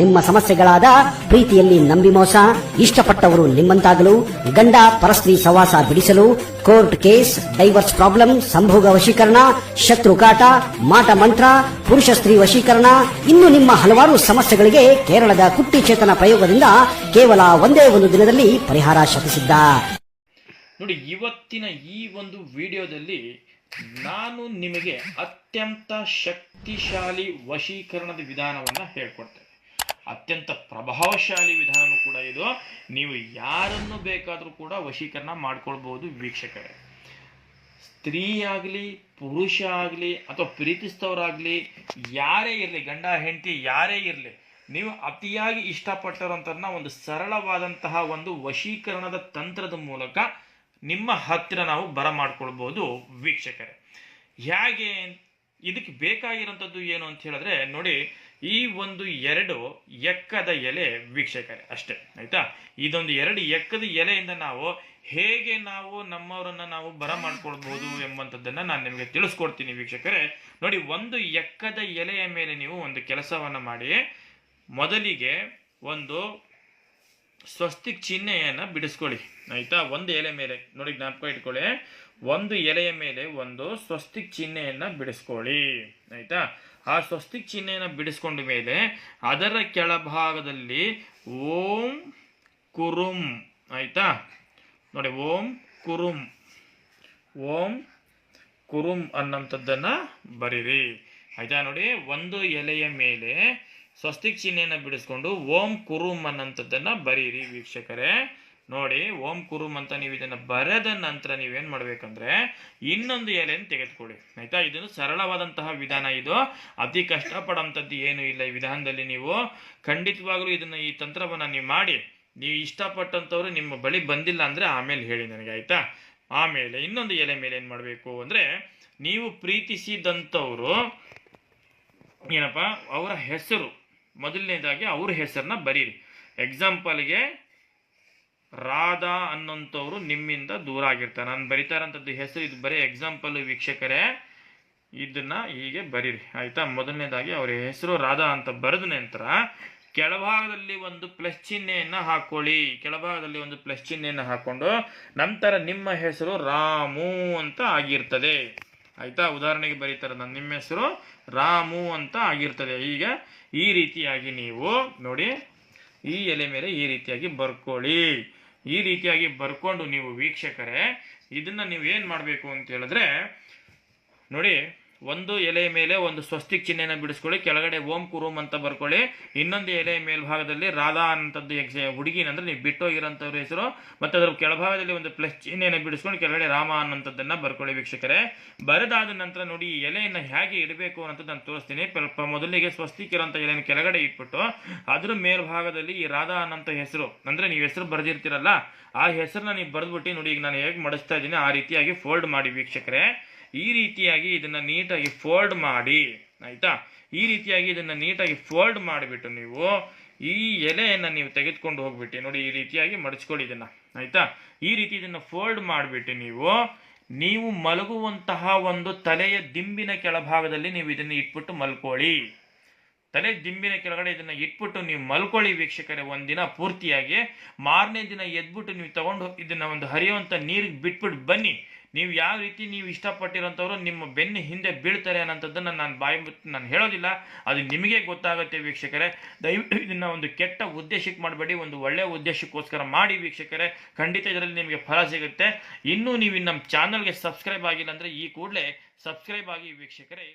ನಿಮ್ಮ ಸಮಸ್ಯೆಗಳಾದ ಪ್ರೀತಿಯಲ್ಲಿ ನಂಬಿ ಮೋಸ, ಇಷ್ಟಪಟ್ಟವರು ನಿಮ್ಮಂತಾಗಲು, ಗಂಡ ಪರಸ್ತ್ರೀ ಸವಾಸ ಬಿಡಿಸಲು, ಕೋರ್ಟ್ ಕೇಸ್, ಡೈವರ್ಸ್ ಪ್ರಾಬ್ಲಮ್, ಸಂಭೋಗ ವಶೀಕರಣ, ಶತ್ರು ಕಾಟ, ಮಾಟ ಮಂತ್ರ, ಪುರುಷ ಸ್ತ್ರೀ ವಶೀಕರಣ, ಇನ್ನು ನಿಮ್ಮ ಹಲವಾರು ಸಮಸ್ಯೆಗಳಿಗೆ ಕೇರಳದ ಕುಟ್ಟಿ ಚೇತನ ಪ್ರಯೋಗದಿಂದ ಕೇವಲ ಒಂದೇ ಒಂದು ದಿನದಲ್ಲಿ ಪರಿಹಾರ ಶಪಿಸಿದ್ದ. ನೋಡಿ, ಇವತ್ತಿನ ಈ ಒಂದು ವಿಡಿಯೋದಲ್ಲಿ ನಾನು ನಿಮಗೆ ಅತ್ಯಂತ ಶಕ್ತಿಶಾಲಿ ವಶೀಕರಣದ ವಿಧಾನವನ್ನು ಹೇಳ್ಕೊಡ್ತೇನೆ. ಅತ್ಯಂತ ಪ್ರಭಾವಶಾಲಿ ವಿಧಾನ ಕೂಡ ಇದು. ನೀವು ಯಾರನ್ನು ಬೇಕಾದರೂ ಕೂಡ ವಶೀಕರಣ ಮಾಡ್ಕೊಳ್ಬಹುದು ವೀಕ್ಷಕರೇ. ಸ್ತ್ರೀ ಆಗಲಿ ಪುರುಷ ಆಗಲಿ ಅಥವಾ ಪ್ರೀತಿಸ್ತವರಾಗಲಿ ಯಾರೇ ಇರಲಿ, ಗಂಡ, ಹೆಂಡತಿ, ಯಾರೇ ಇರಲಿ, ನೀವು ಅತಿಯಾಗಿ ಇಷ್ಟಪಟ್ಟಿರೋಂಥದ್ದನ್ನ ಒಂದು ಸರಳವಾದಂತಹ ಒಂದು ವಶೀಕರಣದ ತಂತ್ರದ ಮೂಲಕ ನಿಮ್ಮ ಹತ್ತಿರ ನಾವು ಬರ ಮಾಡ್ಕೊಳ್ಬೋದು ವೀಕ್ಷಕರೇ. ಹೇಗೆ, ಇದಕ್ಕೆ ಬೇಕಾಗಿರೋಂಥದ್ದು ಏನು ಅಂತ ಹೇಳಿದ್ರೆ, ನೋಡಿ ಈ ಒಂದು ಎರಡು ಎಕ್ಕದ ಎಲೆ ವೀಕ್ಷಕರೇ, ಅಷ್ಟೇ, ಆಯ್ತಾ? ಇದೊಂದು ಎರಡು ಎಕ್ಕದ ಎಲೆಯಿಂದ ನಾವು ಹೇಗೆ ನಾವು ನಮ್ಮವರನ್ನ ನಾವು ಬರ ಮಾಡ್ಕೊಳ್ಬಹುದು ಎಂಬಂಥದ್ದನ್ನು ನಾನು ನಿಮಗೆ ತಿಳಿಸ್ಕೊಡ್ತೀನಿ ವೀಕ್ಷಕರೇ. ನೋಡಿ, ಒಂದು ಎಕ್ಕದ ಎಲೆಯ ಮೇಲೆ ನೀವು ಒಂದು ಕೆಲಸವನ್ನ ಮಾಡಿ. ಮೊದಲಿಗೆ ಒಂದು ಸ್ವಸ್ತಿಕ್ ಚಿಹ್ನೆಯನ್ನು ಬಿಡಿಸ್ಕೊಳ್ಳಿ, ಆಯಿತಾ? ಒಂದು ಎಲೆ ಮೇಲೆ, ನೋಡಿ, ಜ್ಞಾಪಕ ಇಟ್ಕೊಳ್ಳಿ. ಒಂದು ಎಲೆಯ ಮೇಲೆ ಒಂದು ಸ್ವಸ್ತಿಕ್ ಚಿಹ್ನೆಯನ್ನು ಬಿಡಿಸ್ಕೊಳ್ಳಿ, ಆಯ್ತಾ? ಆ ಸ್ವಸ್ತಿಕ್ ಚಿಹ್ನೆಯನ್ನು ಬಿಡಿಸ್ಕೊಂಡ ಮೇಲೆ ಅದರ ಕೆಳಭಾಗದಲ್ಲಿ ಓಂ ಕುರುಂ, ಆಯಿತಾ? ನೋಡಿ, ಓಂ ಕುರುಂ ಓಂ ಕುರುಂ ಅನ್ನೋಂಥದ್ದನ್ನು ಬರೀರಿ. ಆಯಿತಾ? ನೋಡಿ, ಒಂದು ಎಲೆಯ ಮೇಲೆ ಸ್ವಸ್ತಿಕ್ ಚಿಹ್ನೆಯನ್ನು ಬಿಡಿಸ್ಕೊಂಡು ಓಂ ಕುರುಂ ಅನ್ನೋಂಥದ್ದನ್ನು ಬರೀರಿ ವೀಕ್ಷಕರೇ. ನೋಡಿ, ಓಂ ಕುರುಮ್ ಅಂತ ನೀವು ಇದನ್ನು ಬರೆದ ನಂತರ ನೀವೇನು ಮಾಡಬೇಕಂದ್ರೆ, ಇನ್ನೊಂದು ಎಲೆಯನ್ನು ತೆಗೆದುಕೊಳ್ಳಿ. ಆಯಿತಾ? ಇದನ್ನು ಸರಳವಾದಂತಹ ವಿಧಾನ ಇದು. ಅತಿ ಕಷ್ಟಪಡೋಂಥದ್ದು ಏನು ಇಲ್ಲ ಈ ವಿಧಾನದಲ್ಲಿ ನೀವು. ಖಂಡಿತವಾಗಲೂ ಇದನ್ನು ಈ ತಂತ್ರವನ್ನು ನೀವು ಮಾಡಿ. ನೀವು ಇಷ್ಟಪಟ್ಟಂಥವ್ರು ನಿಮ್ಮ ಬಳಿ ಬಂದಿಲ್ಲ ಅಂದರೆ ಆಮೇಲೆ ಹೇಳಿ ನನಗೆ, ಆಯ್ತಾ? ಆಮೇಲೆ ಇನ್ನೊಂದು ಎಲೆ ಮೇಲೆ ಏನು ಮಾಡಬೇಕು ಅಂದರೆ, ನೀವು ಪ್ರೀತಿಸಿದಂಥವರು, ಏನಪ್ಪ? ಅವರ ಹೆಸರು. ಮೊದಲನೇದಾಗಿ ಅವ್ರ ಹೆಸರನ್ನ ಬರೀರಿ. ಎಕ್ಸಾಂಪಲ್ಗೆ ರಾಧಾ ಅನ್ನೋಂಥವ್ರು ನಿಮ್ಮಿಂದ ದೂರ ಆಗಿರ್ತಾರೆ. ನಾನು ಬರಿತಾರಂಥದ್ದು ಹೆಸರು, ಇದು ಬರೀ ಎಕ್ಸಾಂಪಲ್ ವೀಕ್ಷಕರೇ. ಇದನ್ನ ಹೀಗೆ ಬರೀರಿ. ಆಯ್ತಾ? ಮೊದಲನೇದಾಗಿ ಅವರ ಹೆಸರು ರಾಧಾ ಅಂತ ಬರೆದ ನಂತರ ಕೆಳಭಾಗದಲ್ಲಿ ಒಂದು ಪ್ಲಸ್ ಚಿಹ್ನೆಯನ್ನು ಹಾಕೊಳ್ಳಿ. ಕೆಳಭಾಗದಲ್ಲಿ ಒಂದು ಪ್ಲಸ್ ಚಿಹ್ನೆಯನ್ನು ಹಾಕೊಂಡು ನಂತರ ನಿಮ್ಮ ಹೆಸರು ರಾಮು ಅಂತ ಆಗಿರ್ತದೆ. ಆಯ್ತಾ? ಉದಾಹರಣೆಗೆ ಬರೀತಾರೆ ನನ್ನ ನಿಮ್ಮ ಹೆಸರು ರಾಮು ಅಂತ ಆಗಿರ್ತದೆ. ಈಗ ಈ ರೀತಿಯಾಗಿ ನೀವು ನೋಡಿ, ಈ ಎಲೆ ಮೇಲೆ ಈ ರೀತಿಯಾಗಿ ಬರ್ಕೊಳ್ಳಿ. ಈ ರೀತಿಯಾಗಿ ಬರ್ಕೊಂಡು ನೀವು ವೀಕ್ಷಕರೇ ಇದನ್ನ ನೀವು ಏನು ಮಾಡಬೇಕು ಅಂತ ಹೇಳಿದ್ರೆ ನೋಡಿ ಒಂದು ಎಲೆಯ ಮೇಲೆ ಒಂದು ಸ್ವಸ್ತಿಕ್ ಚಿಹ್ನೆಯನ್ನು ಬಿಡಿಸ್ಕೊಳ್ಳಿ, ಕೆಳಗಡೆ ಓಂ ಕುರುಂ ಅಂತ ಬರ್ಕೊಳ್ಳಿ, ಇನ್ನೊಂದು ಎಲೆಯ ಮೇಲ್ಭಾಗದಲ್ಲಿ ರಾಧಾ ಅನ್ನಂಥದ್ದು ಎಕ್ಸ್, ಹುಡುಗಿನ ಅಂದ್ರೆ ನೀವು ಬಿಟ್ಟೋಗಿರೋಂಥವ್ರ ಹೆಸರು, ಮತ್ತು ಅದರ ಕೆಳಭಾಗದಲ್ಲಿ ಒಂದು ಪ್ಲಸ್ ಚಿಹ್ನೆಯನ್ನು ಬಿಡಿಸ್ಕೊಂಡು ಕೆಳಗಡೆ ರಾಮ ಅನ್ನೋಂಥದ್ದನ್ನು ಬರ್ಕೊಳ್ಳಿ ವೀಕ್ಷಕರೇ. ಬರೆದಾದ ನಂತರ ನೋಡಿ, ಈ ಎಲೆಯನ್ನು ಹೇಗೆ ಇಡಬೇಕು ಅನ್ನೋದು ನಾನು ತೋರಿಸ್ತೀನಿ. ಮೊದಲಿಗೆ ಸ್ವಸ್ತಿಕ್ ಇರೋಂಥ ಎಲೆಯನ್ನು ಕೆಳಗಡೆ ಇಟ್ಬಿಟ್ಟು, ಅದರ ಮೇಲ್ಭಾಗದಲ್ಲಿ ಈ ರಾಧಾ ಅನ್ನೋಂಥ ಹೆಸರು, ಅಂದ್ರೆ ನೀವು ಹೆಸರು ಬರೆದಿರ್ತೀರಲ್ಲ, ಆ ಹೆಸರನ್ನ ನೀವು ಬರೆದ್ಬಿಟ್ಟು ನೋಡಿ, ಈಗ ನಾನು ಹೇಗೆ ಮಡಿಸ್ತಾ ಇದ್ದೀನಿ, ಆ ರೀತಿಯಾಗಿ ಫೋಲ್ಡ್ ಮಾಡಿ ವೀಕ್ಷಕರೇ. ಈ ರೀತಿಯಾಗಿ ಇದನ್ನ ನೀಟಾಗಿ ಫೋಲ್ಡ್ ಮಾಡಿ, ಆಯ್ತಾ? ಈ ರೀತಿಯಾಗಿ ಇದನ್ನ ನೀಟಾಗಿ ಫೋಲ್ಡ್ ಮಾಡಿಬಿಟ್ಟು ನೀವು ಈ ಎಲೆಯನ್ನು ನೀವು ತೆಗೆದುಕೊಂಡು ಹೋಗ್ಬಿಟ್ಟು, ನೋಡಿ ಈ ರೀತಿಯಾಗಿ ಮಡಚ್ಕೊಳ್ಳಿ ಇದನ್ನ, ಆಯ್ತಾ? ಈ ರೀತಿ ಇದನ್ನ ಫೋಲ್ಡ್ ಮಾಡಿಬಿಟ್ಟು ನೀವು ನೀವು ಮಲಗುವಂತಹ ಒಂದು ತಲೆಯ ದಿಂಬಿನ ಕೆಳಭಾಗದಲ್ಲಿ ನೀವು ಇದನ್ನ ಇಟ್ಬಿಟ್ಟು ಮಲ್ಕೊಳ್ಳಿ. ತಲೆ ದಿಂಬಿನ ಕೆಳಗಡೆ ಇದನ್ನ ಇಟ್ಬಿಟ್ಟು ನೀವು ಮಲ್ಕೊಳ್ಳಿ ವೀಕ್ಷಕರೇ, ಒಂದಿನ ಪೂರ್ತಿಯಾಗಿ. ಮಾರನೇ ದಿನ ಎದ್ಬಿಟ್ಟು ನೀವು ತಗೊಂಡು ಇದನ್ನು ಒಂದು ಹರಿಯುವಂತ ನೀರಿಗೆ ಬಿಟ್ಬಿಟ್ಟು ಬನ್ನಿ. ನೀವು ಯಾವ ರೀತಿ ನೀವು ಇಷ್ಟಪಟ್ಟಿರೋಂಥವ್ರು ನಿಮ್ಮ ಬೆನ್ನ ಹಿಂದೆ ಬೀಳ್ತಾರೆ ಅನ್ನೋಂಥದ್ದನ್ನು ನಾನು ಬಾಯಿ ನಾನು ಹೇಳೋದಿಲ್ಲ. ಅದು ನಿಮಗೆ ಗೊತ್ತಾಗುತ್ತೆ ವೀಕ್ಷಕರೇ. ದಯವಿಟ್ಟು ಇದನ್ನ ಒಂದು ಕೆಟ್ಟ ಉದ್ದೇಶಕ್ಕೆ ಮಾಡಬೇಡಿ, ಒಂದು ಒಳ್ಳೆಯ ಉದ್ದೇಶಕ್ಕೋಸ್ಕರ ಮಾಡಿ ವೀಕ್ಷಕರೇ. ಖಂಡಿತ ಇದರಲ್ಲಿ ನಿಮಗೆ ಫಲ ಸಿಗುತ್ತೆ. ಇನ್ನೂ ನೀವು ನಮ್ಮ ಚಾನಲ್ಗೆ ಸಬ್ಸ್ಕ್ರೈಬ್ ಆಗಿಲ್ಲ ಅಂದರೆ ಈ ಕೂಡಲೇ ಸಬ್ಸ್ಕ್ರೈಬ್ ಆಗಿ ವೀಕ್ಷಕರೇ.